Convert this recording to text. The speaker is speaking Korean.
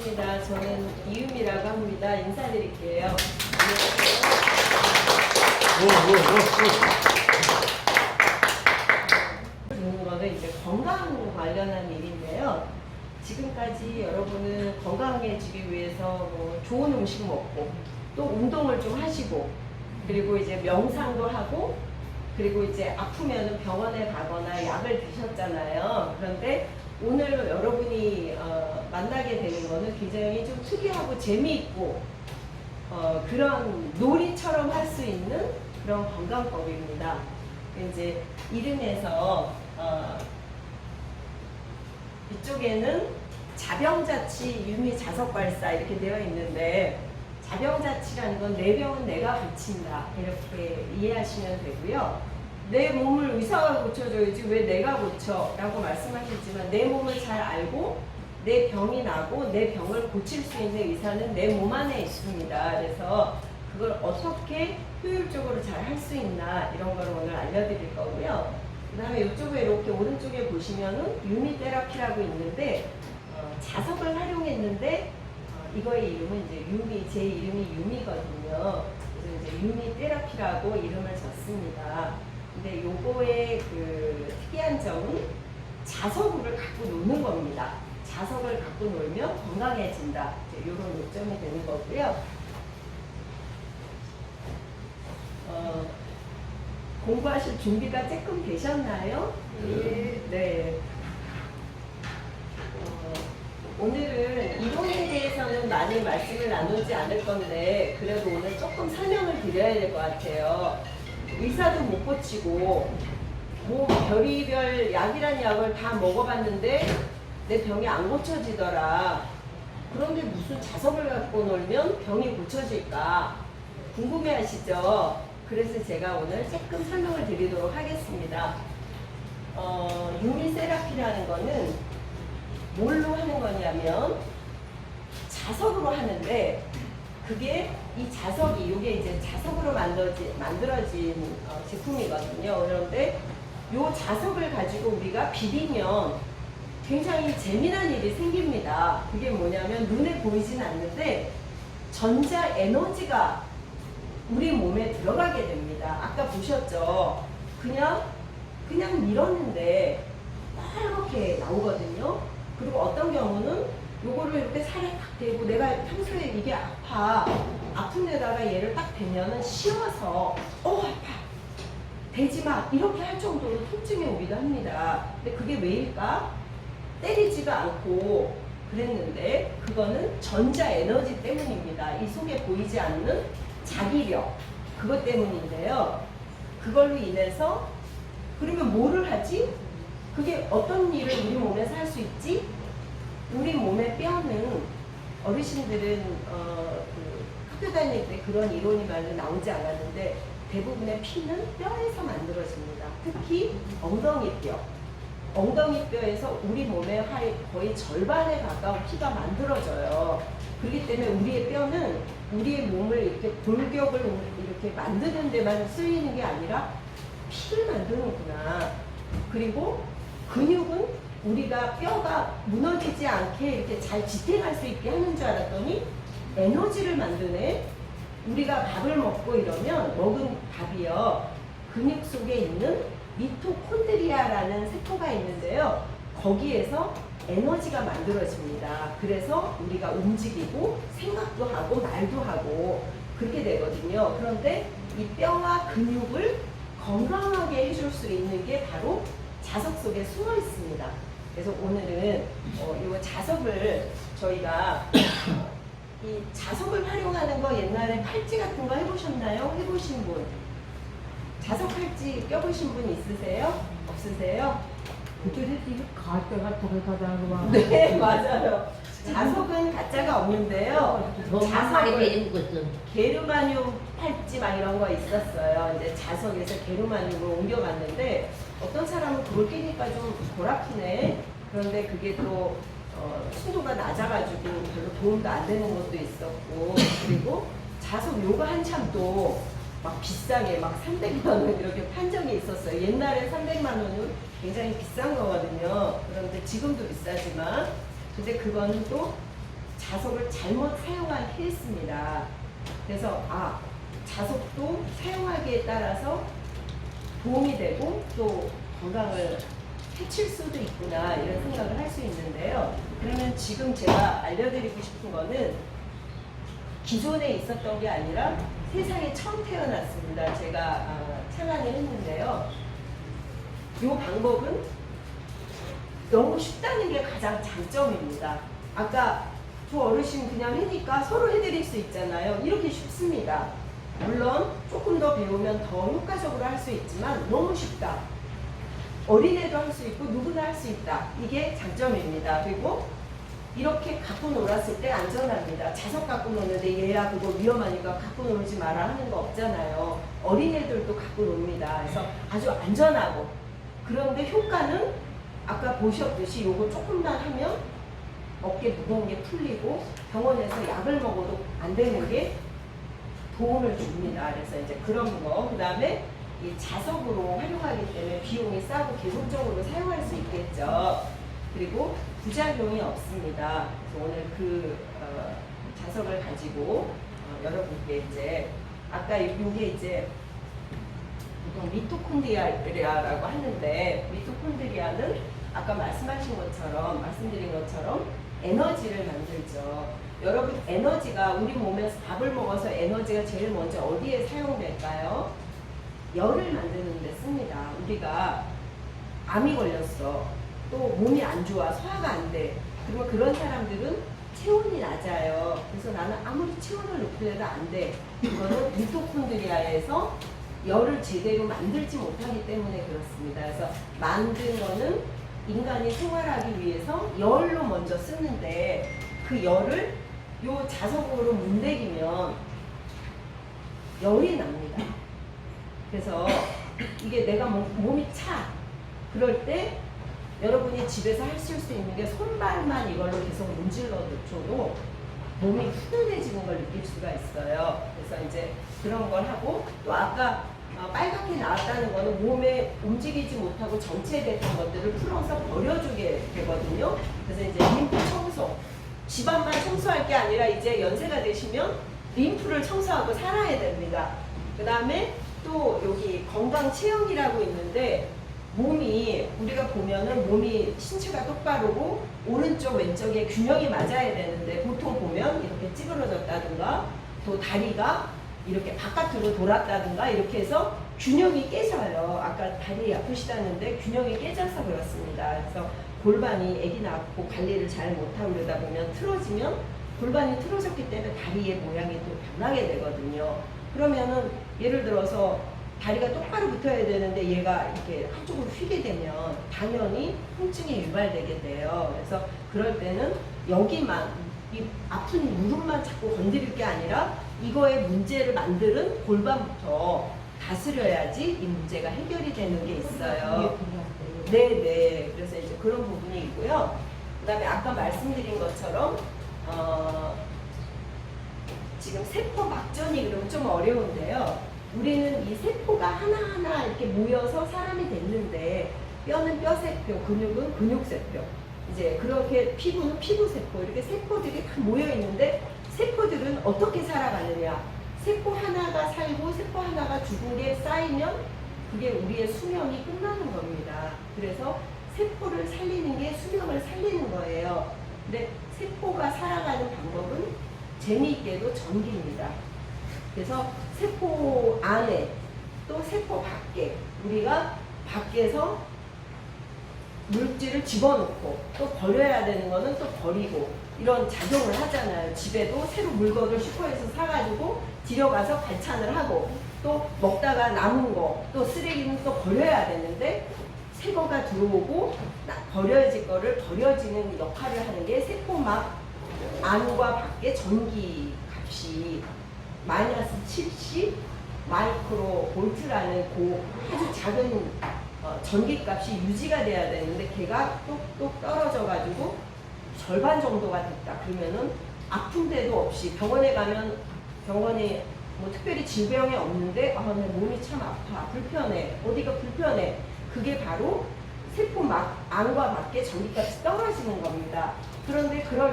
반갑습니다. 저는 이유미라고 합니다. 인사드릴게요. 듣는 거는 이제 건강 관련한 일인데요. 지금까지 여러분은 건강해지기 위해서 뭐 좋은 음식 먹고 또 운동을 좀 하시고 그리고 이제 명상도 하고 그리고 이제 아프면 병원에 가거나 약을 드셨잖아요. 그런데 오늘 여러분이 어, 만나게 되는 거는 굉장히 좀 특이하고 재미있고 어, 그런 놀이처럼 할 수 있는 그런 건강법입니다. 이제 이름에서 어, 이쪽에는 자병자치 유미 자석발사 이렇게 되어 있는데 자병자치라는 건 내 병은 내가 고친다 이렇게 이해하시면 되고요. 내 몸을 의사가 고쳐줘야지 왜 내가 고쳐? 라고 말씀하셨지만 내 몸을 잘 알고 내 병이 나고 내 병을 고칠 수 있는 의사는 내 몸 안에 있습니다. 그래서 그걸 어떻게 효율적으로 잘 할 수 있나 이런 걸 오늘 알려드릴 거고요. 그 다음에 이쪽에 이렇게 오른쪽에 보시면은 유미 테라피라고 있는데 어, 자석을 활용했는데 어, 이거의 이름은 이제 유미 제 이름이 유미거든요. 그래서 이제 유미 테라피라고 이름을 줬습니다. 근데 요거의 그 특이한 점은 자석을 갖고 노는 겁니다. 자석을 갖고 놀면 건강해진다. 이런 요점이 되는 거고요. 어, 공부하실 준비가 조금 되셨나요? 네. 네. 어, 오늘은 이론에 대해서는 많이 말씀을 나누지 않을 건데 그래도 오늘 조금 설명을 드려야 될 것 같아요. 의사도 못 고치고 뭐 별의별 약이란 약을 다 먹어봤는데 내 병이 안 고쳐지더라. 그런데 무슨 자석을 갖고 놀면 병이 고쳐질까? 궁금해 하시죠? 그래서 제가 오늘 조금 설명을 드리도록 하겠습니다. 어, 유미세라피라는 거는 뭘로 하는 거냐면 자석으로 하는데 그게 이 자석이 이게 이제 자석으로 만들어진, 만들어진 어, 제품이거든요. 그런데 이 자석을 가지고 우리가 비비면 굉장히 재미난 일이 생깁니다. 그게 뭐냐면 눈에 보이진 않는데 전자 에너지가 우리 몸에 들어가게 됩니다. 아까 보셨죠? 그냥 그냥 밀었는데 빨갛게 나오거든요. 그리고 어떤 경우는 요거를 이렇게 살에 딱 대고 내가 평소에 이게 아파 아픈 데다가 얘를 딱 대면은 씌워서 어 아파 대지 마 이렇게 할 정도로 통증이 오기도 합니다. 근데 그게 왜일까? 때리지도 않고 그랬는데 그거는 전자 에너지 때문입니다. 이 속에 보이지 않는 자기력 그것 때문인데요. 그걸로 인해서 그러면 뭐를 하지? 그게 어떤 일을 우리 몸에서 할 수 있지? 우리 몸의 뼈는 어르신들은 어, 그 학교 다닐 때 그런 이론이 많이 나오지 않았는데 대부분의 피는 뼈에서 만들어집니다. 특히 엉덩이 뼈. 엉덩이 뼈에서 우리 몸의 한 거의 절반에 가까운 피가 만들어져요. 그렇기 때문에 우리의 뼈는 우리의 몸을 이렇게 골격을 이렇게 만드는 데만 쓰이는 게 아니라 피를 만드는구나. 그리고 근육은 우리가 뼈가 무너지지 않게 이렇게 잘 지탱할 수 있게 하는 줄 알았더니 에너지를 만드네. 우리가 밥을 먹고 이러면 먹은 밥이요. 근육 속에 있는 미토콘드리아라는 세포가 있는데요. 거기에서 에너지가 만들어집니다. 그래서 우리가 움직이고 생각도 하고 말도 하고 그렇게 되거든요. 그런데 이 뼈와 근육을 건강하게 해줄 수 있는 게 바로 자석 속에 숨어 있습니다. 그래서 오늘은 어, 이 자석을 저희가 어, 이 자석을 활용하는 거 옛날에 팔찌 같은 거 해보셨나요? 해보신 분? 자석 팔찌 껴보신 분 있으세요? 없으세요? 그때 이거 가짜가 거 봐. 네, 맞아요. 자석은 가짜가 없는데요. 자석을 게르마늄 팔찌 막 이런 거 있었어요. 이제 자석에서 게르마늄으로 옮겨갔는데 어떤 사람은 그걸 끼니까 좀 골아프네. 그런데 그게 또 어, 순도가 낮아가지고 별로 도움도 안 되는 것도 있었고 그리고 자석 요가 한참 또 막 비싸게 막 300만 원 이렇게 판 적이 있었어요. 옛날에 300만 원은 굉장히 비싼 거거든요. 그런데 지금도 비싸지만 근데 그거는 또 자석을 잘못 사용하게 했습니다. 그래서 아 자석도 사용하기에 따라서 도움이 되고 또 건강을 해칠 수도 있구나 이런 생각을 할 수 있는데요. 그러면 지금 제가 알려드리고 싶은 거는 기존에 있었던 게 아니라 세상에 처음 태어났습니다. 제가 아, 창안을 했는데요. 이 방법은 너무 쉽다는 게 가장 장점입니다. 아까 두 어르신 그냥 해니까 서로 해드릴 수 있잖아요. 이렇게 쉽습니다. 물론 조금 더 배우면 더 효과적으로 할 수 있지만 너무 쉽다. 어린애도 할 수 있고 누구나 할 수 있다. 이게 장점입니다. 그리고 이렇게 갖고 놀았을 때 안전합니다. 자석 갖고 노는데 얘야 그거 위험하니까 갖고 놀지 마라 하는 거 없잖아요. 어린애들도 갖고 놉니다. 그래서 아주 안전하고 그런데 효과는 아까 보셨듯이 요거 조금만 하면 어깨 무거운 게 풀리고 병원에서 약을 먹어도 안 되는 게 도움을 줍니다. 그래서 이제 그런 거. 그 다음에 이 자석으로 활용하기 때문에 비용이 싸고 계속적으로 사용할 수 있겠죠. 그리고 부작용이 없습니다. 그래서 오늘 그 어, 자석을 가지고 어, 여러분께 이제 아까 이게 이제 보통 미토콘드리아라고 하는데 미토콘드리아는 아까 말씀하신 것처럼 말씀드린 것처럼 에너지를 만들죠. 여러분 에너지가 우리 몸에서 밥을 먹어서 에너지가 제일 먼저 어디에 사용될까요? 열을 만드는 데 씁니다. 우리가 암이 걸렸어. 또 몸이 안 좋아. 소화가 안 돼. 그러면 그런 사람들은 체온이 낮아요. 그래서 나는 아무리 체온을 높이려도 안 돼. 이거는 미토콘드리아에서 열을 제대로 만들지 못하기 때문에 그렇습니다. 그래서 만든 거는 인간이 생활하기 위해서 열로 먼저 쓰는데 그 열을 요 자석으로 문대기면 열이 납니다. 그래서 이게 내가 몸- 몸이 차. 그럴 때 여러분이 집에서 하실 수 있는 게 손발만 이걸로 계속 문질러 줘도 몸이 훈훈해지는 걸 느낄 수가 있어요. 그래서 이제 그런 걸 하고 또 아까 어, 빨갛게 나왔다는 거는 몸에 움직이지 못하고 정체됐던 것들을 풀어서 버려주게 되거든요. 그래서 이제 림프 청소, 집안만 청소할 게 아니라 이제 연세가 되시면 림프를 청소하고 살아야 됩니다. 그 다음에 또 여기 건강 체형이라고 있는데 몸이 우리가 보면은 몸이 신체가 똑바르고 오른쪽 왼쪽에 균형이 맞아야 되는데 보통 보면 이렇게 찌그러졌다든가 또 다리가 이렇게 바깥으로 돌았다든가 이렇게 해서 균형이 깨져요. 아까 다리 아프시다는데 균형이 깨져서 그렇습니다. 그래서 골반이 아기 낳고 관리를 잘 못하고 그러다 보면 틀어지면 골반이 틀어졌기 때문에 다리의 모양이 또 변하게 되거든요. 그러면은 예를 들어서 다리가 똑바로 붙어야 되는데 얘가 이렇게 한쪽으로 휘게 되면 당연히 통증이 유발되게 돼요. 그래서 그럴 때는 여기만 이 아픈 무릎만 자꾸 건드릴 게 아니라 이거의 문제를 만드는 골반부터 다스려야지 이 문제가 해결이 되는 게 있어요. 네 네. 그래서 이제 그런 부분이 있고요. 그 다음에 아까 말씀드린 것처럼, 어, 지금 세포 막전이 그러면 좀 어려운데요. 우리는 이 세포가 하나하나 이렇게 모여서 사람이 됐는데, 뼈는 뼈세포, 근육은 근육세포. 이제 그렇게 피부는 피부세포, 이렇게 세포들이 다 모여 있는데, 세포들은 어떻게 살아가느냐. 세포 하나가 살고 세포 하나가 죽은 게 쌓이면 그게 우리의 수명이 끝나는 겁니다. 그래서 세포를 살리는 게 수명을 살리는 거예요. 근데 세포가 살아가는 방법은 재미있게도 전기입니다. 그래서 세포 안에 또 세포 밖에 우리가 밖에서 물질을 집어넣고 또 버려야 되는 거는 또 버리고 이런 작용을 하잖아요. 집에도 새로 물건을 슈퍼에서 사가지고 들여가서 반찬을 하고 또 먹다가 남은 거 또 쓰레기는 또 버려야 되는데 새 거가 들어오고 나- 버려질 거를 버려지는 역할을 하는 게 세포막 안과 밖의 전기 값이 마이너스 70 마이크로 볼트라는 고 아주 작은 어, 전기 값이 유지가 돼야 되는데 걔가 똑똑 떨어져 가지고 절반 정도가 됐다. 그러면은 아픈 데도 없이 병원에 가면 병원에 뭐 특별히 질병이 없는데 아, 내 몸이 참 아파. 불편해. 어디가 불편해. 그게 바로 세포 막 안과 밖에 전기값이 떨어지는 겁니다. 그런데 그럴